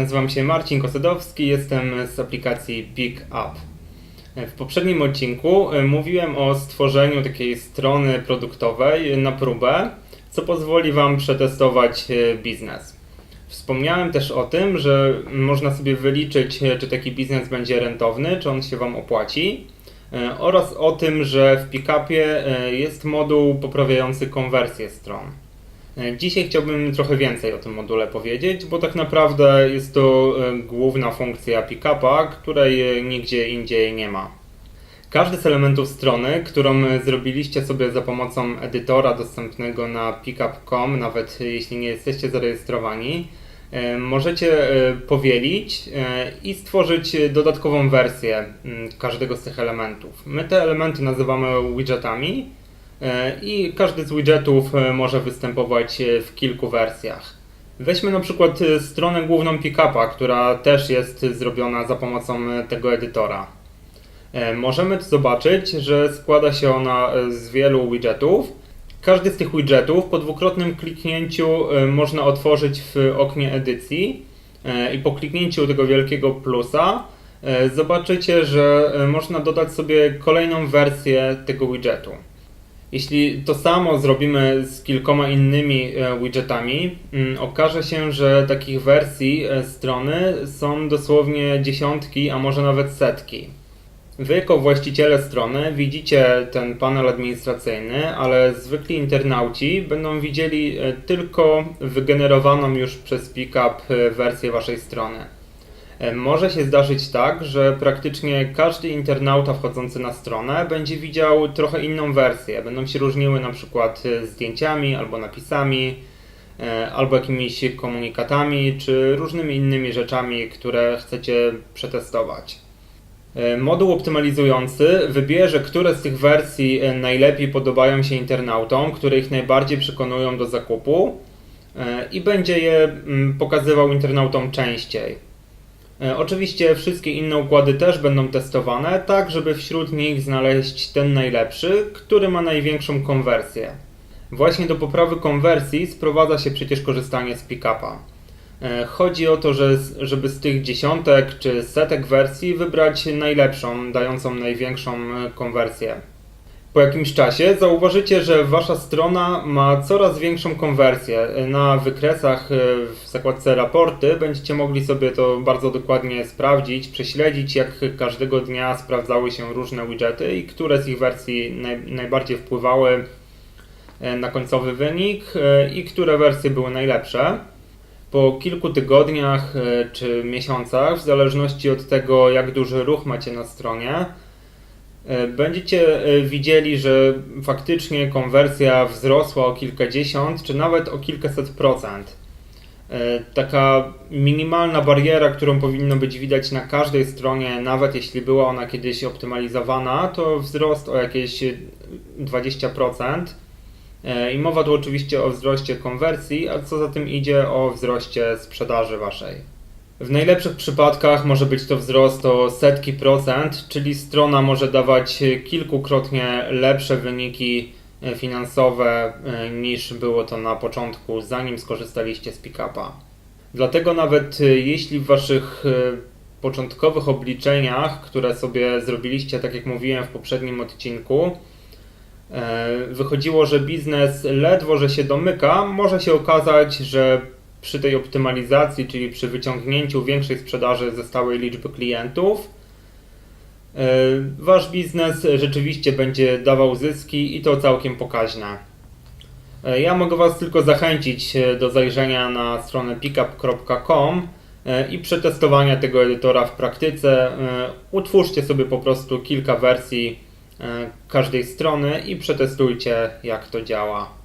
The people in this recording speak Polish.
nazywam się Marcin Kosadowski, jestem z aplikacji Pick Up. W poprzednim odcinku e, mówiłem o stworzeniu takiej strony produktowej na próbę, co pozwoli Wam przetestować e, biznes. Wspomniałem też o tym, że można sobie wyliczyć, e, czy taki biznes będzie rentowny, czy on się Wam opłaci, oraz o tym, że w Pickupie jest moduł poprawiający konwersję stron. E, Dzisiaj chciałbym trochę więcej o tym module powiedzieć, bo tak naprawdę jest to e, główna funkcja Pickupa, której e, nigdzie indziej nie ma. Każdy z elementów strony, którą zrobiliście sobie za pomocą edytora dostępnego na pickup.com, nawet jeśli nie jesteście zarejestrowani, możecie powielić i stworzyć dodatkową wersję mm, każdego z tych elementów. My te elementy nazywamy widgetami i każdy z widgetów e, może występować e, w kilku wersjach. Weźmy na przykład e, stronę główną Pickupa, która też jest zrobiona za pomocą e, tego edytora. E, Możemy zobaczyć, że składa się ona e, z wielu widgetów. Każdy z tych widgetów po dwukrotnym kliknięciu e, można otworzyć w oknie edycji e, i po kliknięciu tego wielkiego plusa e, zobaczycie, że e, można dodać sobie kolejną wersję tego widgetu. Jeśli to samo zrobimy z kilkoma innymi e, widgetami, mm, okaże się, że takich wersji e, strony są dosłownie dziesiątki, a może nawet setki. Wy jako właściciele strony widzicie ten panel administracyjny, ale zwykli internauci będą widzieli e, tylko wygenerowaną już przez Pickup wersję waszej strony. E, Może się zdarzyć tak, że praktycznie każdy internauta wchodzący na stronę będzie widział trochę inną wersję. Będą się różniły na przykład e, zdjęciami albo napisami, e, albo jakimiś komunikatami, czy różnymi innymi rzeczami, które chcecie przetestować. Moduł optymalizujący wybierze, które z tych wersji najlepiej podobają się internautom, które ich najbardziej przekonują do zakupu i będzie je mm, pokazywał internautom częściej. E, Oczywiście wszystkie inne układy też będą testowane, tak żeby wśród nich znaleźć ten najlepszy, który ma największą konwersję. Właśnie do poprawy konwersji sprowadza się przecież korzystanie z Pickupa. E, Chodzi o to, że żeby z tych dziesiątek czy setek wersji wybrać najlepszą, dającą największą e, konwersję. Po jakimś czasie zauważycie, że wasza strona ma coraz większą konwersję. Na wykresach e, w zakładce raporty będziecie mogli sobie to bardzo dokładnie sprawdzić, prześledzić, jak każdego dnia sprawdzały się różne widgety i które z ich wersji naj, najbardziej wpływały e, na końcowy wynik e, i które wersje były najlepsze. Po kilku tygodniach czy miesiącach, w zależności od tego, jak duży ruch macie na stronie, będziecie e, widzieli, że faktycznie konwersja wzrosła o kilkadziesiąt, czy nawet o kilkaset procent. E, Taka minimalna bariera, którą powinno być widać na każdej stronie, nawet jeśli była ona kiedyś optymalizowana, to wzrost o jakieś 20%. E, I mowa tu oczywiście o wzroście konwersji, a co za tym idzie o wzroście sprzedaży waszej. W najlepszych przypadkach może być to wzrost o setki procent, czyli strona może dawać kilkukrotnie lepsze wyniki e, finansowe e, niż było to na początku, zanim skorzystaliście z Pickupa. Dlatego nawet e, jeśli w waszych e, początkowych obliczeniach, które sobie zrobiliście, tak jak mówiłem w poprzednim odcinku, E, wychodziło, że biznes ledwo, że się domyka, może się okazać, że przy tej optymalizacji, czyli przy wyciągnięciu większej sprzedaży ze stałej liczby klientów, e, wasz biznes rzeczywiście będzie dawał zyski i to całkiem pokaźne. E, Ja mogę Was tylko zachęcić e, do zajrzenia na stronę pickup.com i przetestowania tego edytora w praktyce. Utwórzcie sobie po prostu kilka wersji każdej strony i przetestujcie, jak to działa.